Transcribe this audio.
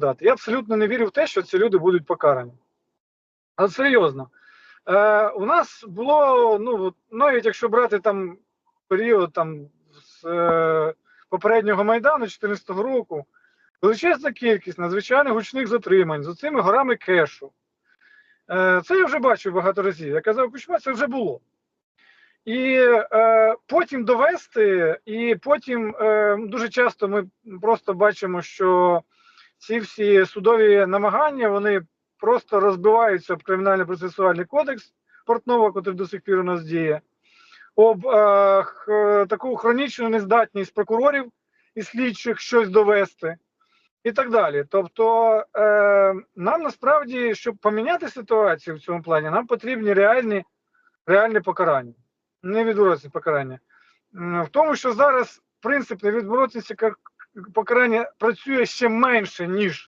дати. Я абсолютно не вірю в те, що ці люди будуть покарані. Але серйозно. Е, у нас було, ну, навіть якщо брати там період там, з е, попереднього Майдану 2014 року, величезна кількість надзвичайно гучних затримань з цими горами кешу. Е, це я вже бачив багато разів. Я казав, Кучма, це вже було. І е, потім довести, і потім е, дуже часто ми просто бачимо, що ці всі судові намагання вони просто розбиваються об кримінальний процесуальний кодекс Портнова, який до сих пір у нас діє, об е, х, таку хронічну нездатність прокурорів і слідчих щось довести. І так далі. Тобто е, нам насправді, щоб поміняти ситуацію в цьому плані, нам потрібні реальні, реальні покарання, не відворотні покарання. В тому, що зараз принцип невідворотності покарання працює ще менше, ніж